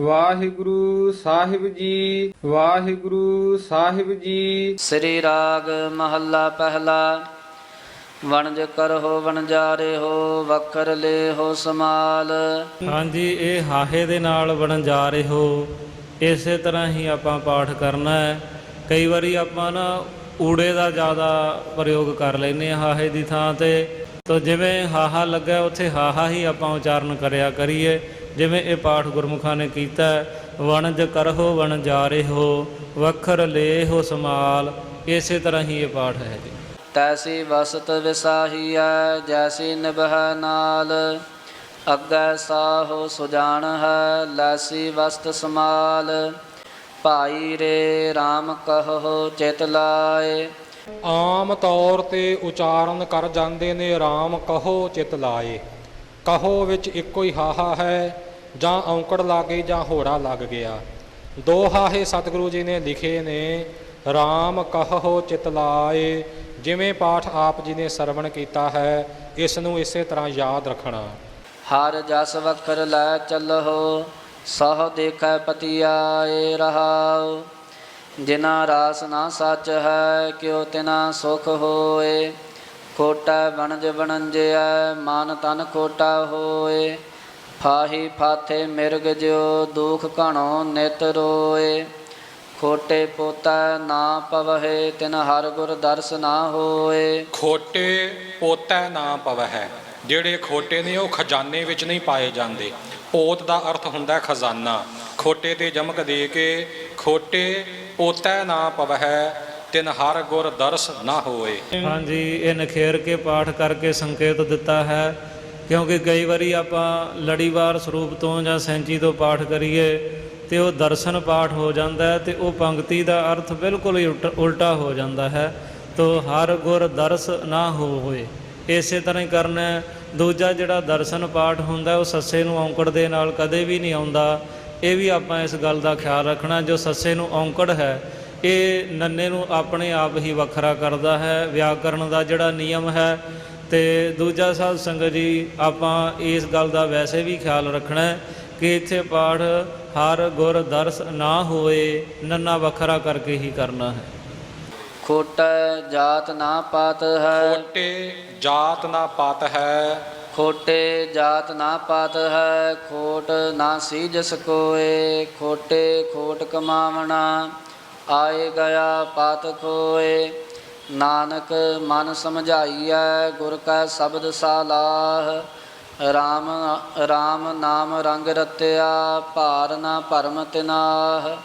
ਵਾਹਿਗੁਰੂ ਸਾਹਿਬ ਜੀ ਵਾਹਿਗੁਰੂ ਸਾਹਿਬ ਜੀ। ਸ੍ਰੀ ਰਾਗ ਮਹੱਲਾ ਪਹਿਲਾ ਵਣਜ ਕਰਹੁ ਵਣਜਾਰੇ ਹੋ ਵਖਰ ਲੇ ਹੋ ਸਮਾਲ। ਹਾਂਜੀ ਇਹ ਹਾਹੇ ਦੇ ਨਾਲ ਰਹੇ ਹੋ ਇਸੇ ਤਰ੍ਹਾਂ ਹੀ ਆਪਾਂ ਪਾਠ ਕਰਨਾ ਹੈ। ਕਈ ਵਾਰੀ ਆਪਾਂ ਨਾ ਊੜੇ ਦਾ ਜ਼ਿਆਦਾ ਪ੍ਰਯੋਗ ਕਰ ਲੈਨੇ ਆ ਹਾਹੇ ਦੀ ਥਾਂ ਤੇ। ਤੋ ਜਿਵੇਂ ਹਾਹਾ ਲੱਗਾ ਉੱਥੇ ਹਾਹਾ ਹੀ ਆਪਾਂ ਉਚਾਰਨ ਕਰਿਆ ਕਰੀਏ। ਜਿਵੇਂ ਇਹ ਪਾਠ ਗੁਰਮੁਖਾਂ ਨੇ ਕੀਤਾ ਵਣਜ ਕਰਹੁ ਵਣ ਜਾ ਰਹੇ ਹੋ ਵਖਰ ਲੇ ਹੋ ਸਮਾਲ ਇਸੇ ਤਰ੍ਹਾਂ ਹੀ ਇਹ ਪਾਠ ਹੈ ਜੀ। ਤੈਸੀ ਵਸਤ ਵਿਸਾਹੀਐ ਜੈਸੀ ਨਿਭੈ ਨਾਲ। ਅੱਗੇ ਸਾਹੋ ਸੁਜਾਨ ਹੈ ਲੈਸੀ ਵਸਤ ਸਮਾਲ। ਭਾਈ ਰੇ RAM ਕਹੋ ਚਿਤ ਲਾਏ। ਆਮ ਤੌਰ ਤੇ ਉਚਾਰਨ ਕਰ ਜਾਂਦੇ ਨੇ RAM ਕਹੋ ਚਿਤ ਲਾਏ। ਕਹੋ ਵਿੱਚ ਇੱਕੋ ਹੀ ਹਾਹਾ ਹੈ, ਜਾਂ ਔਂਕੜ ਲੱਗ ਗਈ ਜਾਂ ਹੋੜਾ ਲੱਗ ਗਿਆ। ਦੋ ਹਾਹੇ ਸਤਿਗੁਰੂ ਜੀ ਨੇ ਲਿਖੇ ਨੇ RAM ਕਹੋ ਚਿਤ ਲਾਏ, ਜਿਵੇਂ ਪਾਠ ਆਪ ਜੀ ਨੇ ਸਰਵਣ ਕੀਤਾ ਹੈ, ਇਸ ਨੂੰ ਇਸੇ ਤਰ੍ਹਾਂ ਯਾਦ ਰੱਖਣਾ। ਹਰ ਜਸ ਵਖਰ ਲੈ ਚੱਲਹੁ, ਸਹ ਦੇਖੈ ਪਤੀ ਆਏ ਰਹਾਉ। ਜਿਨਾ ਰਾਸ ਨਾ ਸੱਚ ਹੈ, ਕਿਉ ਤਿਨਾ ਸੁਖ ਹੋਏ। ਖੋਟਾ ਵਣਜ ਵਣੰਜਿਆ ਮਨ ਤਨ ਖੋਟਾ ਹੋਏ। ਫਾਹੀ ਫਾਥੇ ਮਿਰਗ ਜਿਉ, ਦੁਖ ਘਣੋ ਨਿਤ ਰੋਏ। ਖੋਟੇ ਪੋਤਾ ਨਾ ਪਵਹਿ, ਤਿਨ ਹਰ ਗੁਰ ਦਰਸ ਨਾ ਹੋਏ। ਖੋਟੇ ਪੋਤੈ ਨਾ ਪਵਹਿ, ਜਿਹੜੇ ਖੋਟੇ ਨੇ ਉਹ ਖਜ਼ਾਨੇ ਵਿੱਚ ਨਹੀਂ ਪਾਏ ਜਾਂਦੇ। ਪੋਤ ਦਾ ਅਰਥ ਹੁੰਦਾ ਖਜ਼ਾਨਾ। ਖੋਟੇ ਤੇ ਜਮਕ ਦੇ ਕੇ ਖੋਟੇ ਪੋਤੈ ਨਾ ਪਵਹਿ ਤਿਨ ਹਰ ਗੁਰ ਦਰਸ ਨਾ ਹੋਏ। ਹਾਂਜੀ, ਇਹ ਨਖੇਰ ਕੇ ਪਾਠ ਕਰਕੇ ਸੰਕੇਤ ਦਿੱਤਾ ਹੈ, ਕਿਉਂਕਿ ਕਈ ਵਾਰੀ ਆਪਾਂ ਲੜੀਵਾਰ ਸਰੂਪ ਤੋਂ ਜਾਂ ਸੈਂਚੀ ਤੋਂ ਪਾਠ ਕਰੀਏ, ਤੇ ਉਹ ਦਰਸ਼ਨ ਪਾਠ ਹੋ ਜਾਂਦਾ ਹੈ, ਤੇ ਉਹ ਪੰਕਤੀ ਦਾ ਅਰਥ ਬਿਲਕੁਲ ਹੀ ਉਲਟ- ਉਲਟਾ ਹੋ ਜਾਂਦਾ ਹੈ, ਤੋ ਹਰ ਗੁਰ ਦਰਸ ਨਾ ਹੋ ਹੋਏ। ਇਸੇ ਤਰ੍ਹਾਂ ਹੀ ਕਰਨਾ ਦੂਜਾ ਜਿਹੜਾ ਦਰਸ਼ਨ ਪਾਠ ਹੁੰਦਾ ਉਹ ਸੱਸੇ ਨੂੰ ਔਂਕੜ ਦੇ ਨਾਲ ਕਦੇ ਵੀ ਨਹੀਂ ਆਉਂਦਾ। ਇਹ ਵੀ ਆਪਾਂ ਇਸ ਗੱਲ ਦਾ ਖਿਆਲ ਰੱਖਣਾ, ਜੋ ਸੱਸੇ ਨੂੰ ਔਂਕੜ ਹੈ ਇਹ ਨੰਨੇ ਨੂੰ ਆਪਣੇ ਆਪ ਹੀ ਵੱਖਰਾ ਕਰਦਾ ਹੈ। ਵਿਆਕਰਣ ਦਾ ਜਿਹੜਾ ਨਿਯਮ ਹੈ ਤੇ ਦੂਜਾ ਸਾਧ ਸੰਗਤ ਜੀ ਆਪਾਂ ਇਸ ਗੱਲ ਦਾ ਵੈਸੇ ਵੀ ਖਿਆਲ ਰੱਖਣਾ ਹੈ ਕਿ ਇੱਥੇ ਪਾਠ ਹਰ ਗੁਰ ਦਰਸ ਨਾ ਹੋਏ ਨੰਨਾ ਵੱਖਰਾ ਕਰਕੇ ਹੀ ਕਰਨਾ ਹੈ। ਖੋਟਾ ਜਾਤ ਨਾ ਪਾਤ ਹੈ। ਖੋਟੇ ਜਾਤ ਨਾ ਪਤ ਹੈ। ਖੋਟੇ ਜਾਤ ਨਾ ਪਾਤ ਹੈ ਖੋਟ ਨਾ ਸੀਜਸ ਕੋਏ ਖੋਟੇ ਖੋਟ ਕਮਾਵਣਾ। ਆਏ ਗਿਆ ਪਾਤ ਖੋਏ। ਨਾਨਕ ਮਨ ਸਮਝਾਈਐ, ਗੁਰ ਕਾ ਸ਼ਬਦ ਸਾਲਾਹ। RAM RAM ਨਾਮ ਰੰਗ ਰਤਿਆ, ਭਾਰ ਨਾ ਭਰਮ ਤਿਨਾਹ।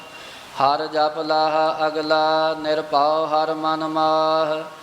ਹਰ ਜਪ ਲਾਹ ਅਗਲਾ, ਨਿਰਭਉ ਹਰ ਮਨ ਮਾਹ।